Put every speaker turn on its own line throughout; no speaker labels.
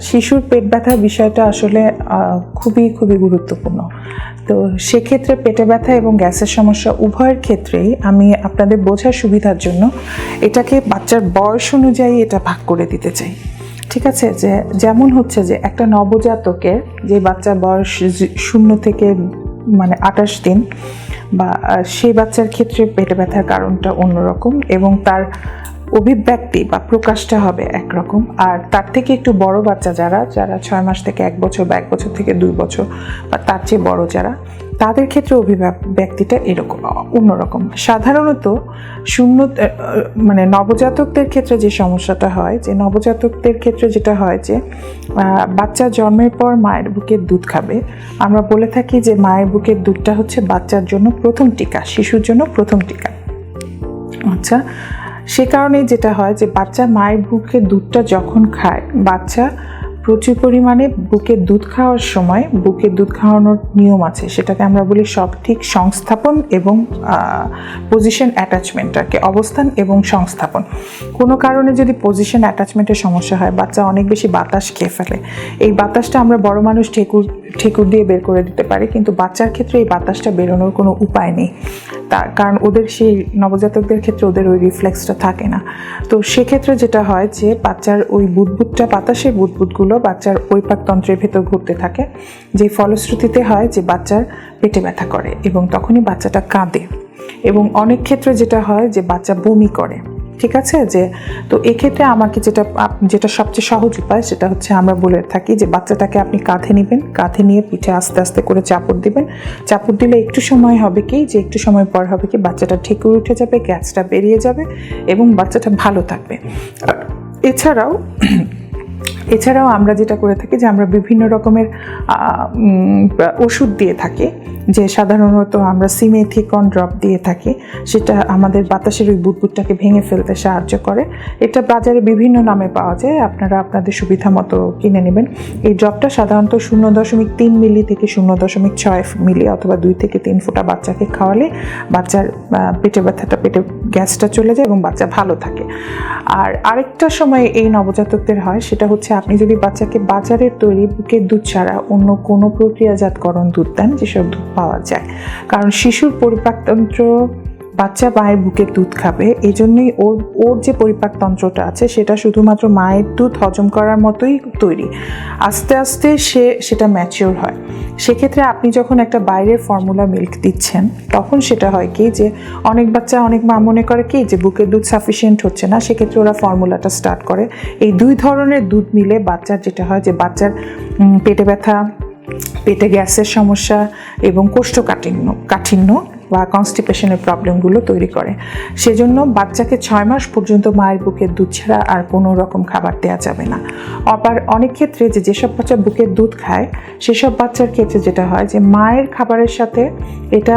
শিশুর পেট ব্যথা বিষয়টা আসলে খুবই খুবই গুরুত্বপূর্ণ। তো সেক্ষেত্রে পেটে ব্যথা এবং গ্যাসের সমস্যা উভয়ের ক্ষেত্রেই আমি আপনাদের বোঝার সুবিধার জন্য এটাকে বাচ্চার বয়স অনুযায়ী এটা ভাগ করে দিতে চাই। ঠিক আছে? যে যেমন হচ্ছে যে একটা নবজাতকের যে বাচ্চার বয়স শূন্য থেকে মানে আঠাশ দিন বা সেই বাচ্চার ক্ষেত্রে পেটে ব্যথার কারণটা অন্যরকম এবং তার অভিব্যক্তি বা প্রকাশটা হবে একরকম। আর তার থেকে একটু বড় বাচ্চা যারা যারা ছয় মাস থেকে এক বছর বা এক বছর থেকে দুই বছর, বা তার চেয়ে বড় যারা, তাদের ক্ষেত্রে অভিব্যক্তিটা এরকম, অন্যরকম। সাধারণত শূন্য মানে নবজাতকদের ক্ষেত্রে যে সমস্যাটা হয়, যে নবজাতকদের ক্ষেত্রে যেটা হয় যে বাচ্চা জন্মের পর মায়ের বুকের দুধ খাবে। আমরা বলে থাকি যে মায়ের বুকের দুধটা হচ্ছে বাচ্চার জন্য প্রথম টিকা, শিশুর জন্য প্রথম টিকা। আচ্ছা সে কারণে যেটা হয় যে বাচ্চা মায়ের বুকে দুধটা যখন খায় বাচ্চা প্রচুর পরিমাণে বুকের দুধ খাওয়ার সময় বুকের দুধ খাওয়ানোর নিয়ম আছে। সেটাকে আমরা বলি সঠিক সংস্থাপন এবং পজিশন অ্যাটাচমেন্টটাকে অবস্থান এবং সংস্থাপন। কোনো কারণে যদি পজিশন অ্যাটাচমেন্টের সমস্যা হয়, বাচ্চা অনেক বেশি বাতাস খেয়ে ফেলে। এই বাতাসটা আমরা বড় মানুষ ঠেকুর ঠেকুর দিয়ে বের করে দিতে পারি, কিন্তু বাচ্চার ক্ষেত্রে এই বাতাসটা বেরোনোর কোনো উপায় নেই। তার কারণ ওদের সেই নবজাতকদের ক্ষেত্রে ওদের ওই রিফ্লেক্সটা থাকে না। তো সেক্ষেত্রে যেটা হয় যে, বাচ্চার ওই বুদবুদটা, বাতাসের বুদবুদগুলো বাচ্চার পরিপাকতন্ত্রের ভেতর ঘুরতে থাকে, যে ফলশ্রুতিতে হয় যে বাচ্চার পেটে ব্যথা করে এবং তখনই বাচ্চাটা কাঁদে। এবং অনেক ক্ষেত্রে যেটা হয় যে বাচ্চা বমি করে, ঠিক আছে? যে, তো এক্ষেত্রে আমাকে যেটা যেটা সবচেয়ে সহজ উপায় সেটা হচ্ছে আমরা বলে থাকি যে বাচ্চাটাকে আপনি কাঁধে নেবেন, কাঁধে নিয়ে পিঠে আস্তে আস্তে করে চাপড় দিবেন। চাপড় দিলে একটু সময় হবে কি? যে একটু সময় পর হবে কি? বাচ্চাটা ঠেকুর উঠে যাবে, গ্যাসটা বেরিয়ে যাবে এবং বাচ্চাটা ভালো থাকবে। এছাড়াও এছাড়াও আমরা যেটা করে থাকি যে আমরা বিভিন্ন রকমের ওষুধ দিয়ে থাকি। যে সাধারণত আমরা সিমেথিকন ড্রপ দিয়ে থাকি, সেটা আমাদের বাতাসের ওই বুদবুদটাকে ভেঙে ফেলতে সাহায্য করে। এটা বাজারে বিভিন্ন নামে পাওয়া যায়, আপনারা আপনাদের সুবিধা মতো কিনে নেবেন। এই ড্রপটা সাধারণত শূন্য দশমিক তিন মিলি থেকে শূন্য দশমিক ছয় মিলি অথবা দুই থেকে তিন ফোঁটা বাচ্চাকে খাওয়ালে বাচ্চার পেটে ব্যথাটা, পেটে গ্যাসটা চলে যায় এবং বাচ্চা ভালো থাকে। আর আরেকটা সময় এই নবজাতকদের হয়, সেটা হচ্ছে আপনি যদি বাচ্চাকে বাজারের তৈরি বুকের দুধ ছাড়া অন্য কোনো প্রক্রিয়াজাতকরণ দুধ দেন, যেসব দুধ পাওয়া যায়। কারণ শিশুর পরিপাকতন্ত্র, বাচ্চা মায়ের বুকের দুধ খাবে এই জন্যই ওর ওর যে পরিপাকতন্ত্রটা আছে, সেটা শুধুমাত্র মায়ের দুধ হজম করার মতোই তৈরি। আস্তে আস্তে সে, সেটা ম্যাচিওর হয়। সেক্ষেত্রে আপনি যখন একটা বাইরের ফর্মুলা মিল্ক দিচ্ছেন, তখন সেটা হয় কি যে, অনেক বাচ্চা, অনেক মা মনে করে কি যে, বুকের দুধ সাফিসিয়েন্ট হচ্ছে না, সেক্ষেত্রে ওরা ফর্মুলাটা স্টার্ট করে। এই দুই ধরনের দুধ মিলে বাচ্চার যেটা হয় যে, বাচ্চার পেটে ব্যথা পেটে গ্যাসের সমস্যা এবং কোষ্ঠকাঠিন্য কাঠিন্য বা কনস্টিপেশনের প্রবলেমগুলো তৈরি করে। সেজন্য বাচ্চাকে ছয় মাস পর্যন্ত মায়ের বুকের দুধ ছাড়া আর কোনো রকম খাবার দেওয়া যাবে না। আবার অনেক ক্ষেত্রে যে যেসব বাচ্চা বুকের দুধ খায়, সেসব বাচ্চার ক্ষেত্রে যেটা হয় যে মায়ের খাবারের সাথে এটা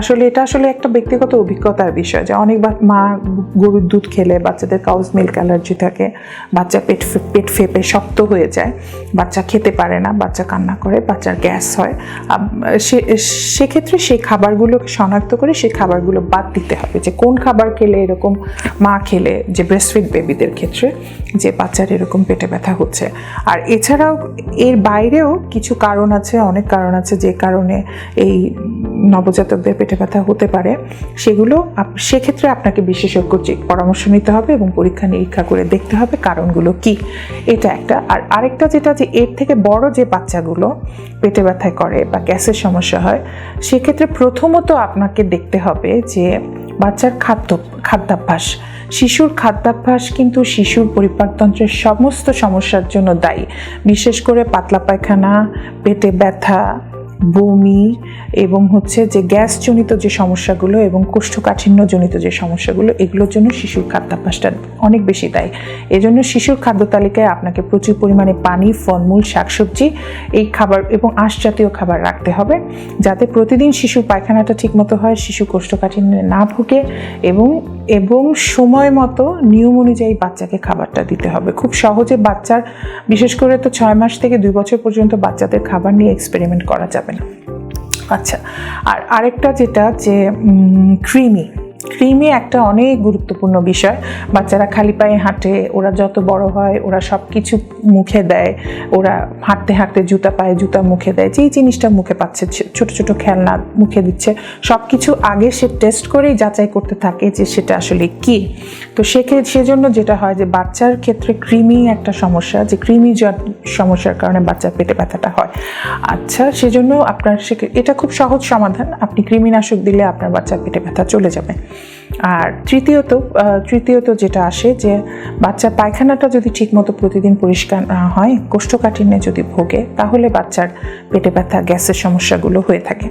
আসলে এটা আসলে একটা ব্যক্তিগত অভিজ্ঞতার বিষয় যে অনেক মা গরুর দুধ খেলে বাচ্চাদের কাউজ মিল্ক অ্যালার্জি থাকে, বাচ্চা পেট পেট ফেপে শক্ত হয়ে যায়, বাচ্চা খেতে পারে না, বাচ্চা কান্না করে, বাচ্চার গ্যাস হয়। সে, সেক্ষেত্রে সেই খাবারগুলোকে শনাক্ত করে সেই খাবারগুলো বাদ দিতে হবে যে কোন খাবার খেলে এরকম মা খেলে, যে ব্রেস্টফিড বেবিদের ক্ষেত্রে যে বাচ্চার এরকম পেটে ব্যথা হচ্ছে। আর এছাড়াও এর বাইরেও কিছু কারণ আছে, অনেক কারণ আছে যে কারণে এই নবজাতকদের পেটে ব্যথা হতে পারে। সেগুলো সেক্ষেত্রে আপনাকে বিশেষজ্ঞ চেক পরামর্শ নিতে হবে এবং পরীক্ষা নিরীক্ষা করে দেখতে হবে কারণগুলো কি। এটা একটা। আর আরেকটা যেটা যে এর থেকে বড় যে বাচ্চাগুলো পেটে ব্যথায় করে বা গ্যাসের সমস্যা হয়, সেক্ষেত্রে প্রথমত আপনাকে দেখতে হবে যে বাচ্চার খাদ্য, খাদ্যাভ্যাস, শিশুর খাদ্যাভ্যাস কিন্তু শিশুর পরিপাকতন্ত্রের সমস্ত সমস্যার জন্য দায়ী। বিশেষ করে পাতলা পায়খানা, পেটে ব্যথা বমি এবং হচ্ছে যে গ্যাসজনিত যে সমস্যাগুলো এবং কোষ্ঠকাঠিন্যজনিত যে সমস্যাগুলো, এগুলোর জন্য শিশুর খাদ্যাভ্যাসটা অনেক বেশি দেয়। এজন্য শিশুর খাদ্য তালিকায় আপনাকে প্রচুর পরিমাণে পানি, ফলমূল, শাকসবজি এই খাবার এবং আঁশ জাতীয় খাবার রাখতে হবে যাতে প্রতিদিন শিশুর পায়খানাটা ঠিকমতো হয়, শিশু কোষ্ঠকাঠিন্যে না ভুগে এবং এবং সময় মতো নিয়ম অনুযায়ী বাচ্চাকে খাবারটা দিতে হবে। খুব সহজে বাচ্চার, বিশেষ করে তো ছয় মাস থেকে দুই বছর পর্যন্ত বাচ্চাদের খাবার নিয়ে এক্সপেরিমেন্ট করা যাবে না। আচ্ছা আর আরেকটা যেটা যে ক্রিমি ক্রিমি একটা অনেক গুরুত্বপূর্ণ বিষয়। বাচ্চারা খালি পায়ে হাঁটে, ওরা যত বড় হয়, ওরা সব কিছু মুখে দেয়, ওরা হাঁটতে হাঁটতে জুতা পায়ে জুতা মুখে দেয়, যেই জিনিসটা মুখে পাচ্ছে ছোট ছোট খেলনা মুখে দিচ্ছে সব কিছু আগে সে টেস্ট করেই যাচাই করতে থাকে যে সেটা আসলে কি। তো সেক্ষে সেজন্য যেটা হয় যে বাচ্চার ক্ষেত্রে ক্রিমি একটা সমস্যা, যে ক্রিমি সমস্যার কারণে বাচ্চার পেটে ব্যথাটা হয়। আচ্ছা সেজন্য আপনার সে এটা খুব সহজ সমাধান, আপনি কৃমিনাশক দিলে আপনার বাচ্চার পেটে ব্যথা চলে যাবে। আর তৃতীয়ত তৃতীয়ত যেটা আসে যে বাচ্চার পায়খানাটা যদি ঠিকমতো প্রতিদিন পরিষ্কার না হয়, কোষ্ঠকাঠিন্যে যদি ভোগে, তাহলে বাচ্চার পেটে ব্যথা, গ্যাসের সমস্যাগুলো হয়ে থাকে।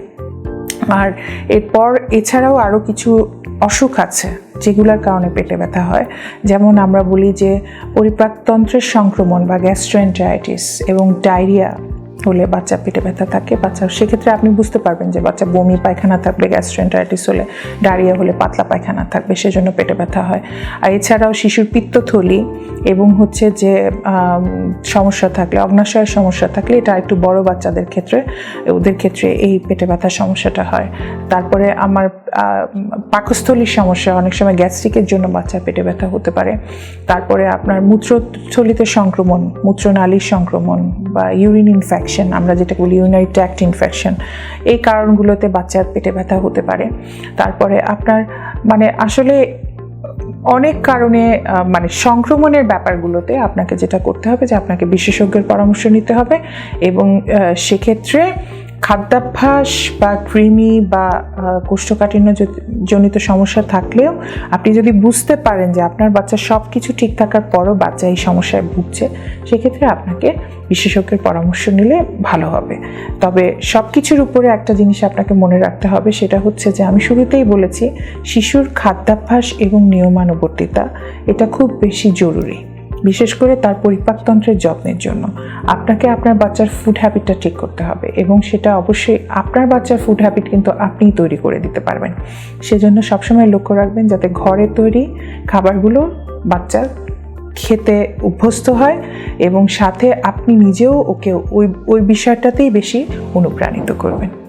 আর এরপর এছাড়াও আরও কিছু অসুখ আছে যেগুলোর কারণে পেটে ব্যথা হয়। যেমন আমরা বলি যে পরিপাকতন্ত্রের সংক্রমণ বা গ্যাস্ট্রোএন্টারাইটিস এবং ডায়রিয়া হলে বাচ্চা পেটে ব্যথা থাকে, বাচ্চা, সেক্ষেত্রে আপনি বুঝতে পারবেন যে বাচ্চা বমি, পায়খানা থাকবে গ্যাস্ট্রোএন্টারাইটিস হলে, ডায়রিয়া হলে পাতলা পায়খানা থাকবে, সেজন্য পেটে ব্যথা হয়। আর এছাড়াও শিশুর পিত্তথলি এবং হচ্ছে যে সমস্যা থাকলে, অগ্নাশয়ের সমস্যা থাকলে এটা একটু বড় বাচ্চাদের ক্ষেত্রে, ওদের ক্ষেত্রে এই পেটে ব্যথার সমস্যাটা হয়। তারপরে আমার পাকস্থলীর সমস্যা, অনেক সময় গ্যাস্ট্রিকের জন্য বাচ্চার পেটে ব্যথা হতে পারে। তারপরে আপনার মূত্রথলিতে সংক্রমণ, মূত্রনালীর সংক্রমণ বা ইউরিন ইনফেকশন আমরা যেটা বলি ইউরিনারি ট্র্যাক্ট ইনফেকশন এই কারণগুলোতে বাচ্চার পেটে ব্যথা হতে পারে। তারপরে আপনার মানে আসলে অনেক কারণে মানে সংক্রমণের ব্যাপারগুলোতে আপনাকে যেটা করতে হবে যে আপনাকে বিশেষজ্ঞের পরামর্শ নিতে হবে এবং সেক্ষেত্রে খাদ্যাভ্যাস বা কৃমি বা কোষ্ঠকাঠিন্য জনিত সমস্যা থাকলেও আপনি যদি বুঝতে পারেন যে আপনার বাচ্চা সব কিছু ঠিক থাকার পরও বাচ্চা এই সমস্যায় ভুগছে, সেক্ষেত্রে আপনাকে বিশেষজ্ঞের পরামর্শ নিলে ভালো হবে। তবে সব কিছুর উপরে একটা জিনিস আপনাকে মনে রাখতে হবে, সেটা হচ্ছে যে আমি শুরুতেই বলেছি, শিশুর খাদ্যাভ্যাস এবং নিয়মানুবর্তিতা, এটা খুব বেশি জরুরি। বিশেষ করে তার পরিপাকতন্ত্রের যত্নের জন্য। আপনাকে আপনার বাচ্চার ফুড হ্যাবিটটা ঠিক করতে হবে এবং সেটা অবশ্যই আপনার বাচ্চার ফুড হ্যাবিট কিন্তু আপনিই তৈরি করে দিতে পারবেন। সেজন্য সবসময় লক্ষ্য রাখবেন যাতে ঘরে তৈরি খাবারগুলো বাচ্চার খেতে অভ্যস্ত হয় এবং সাথে আপনি নিজেও ওকে ওই ওই বিষয়টাতেই বেশি অনুপ্রাণিত করবেন।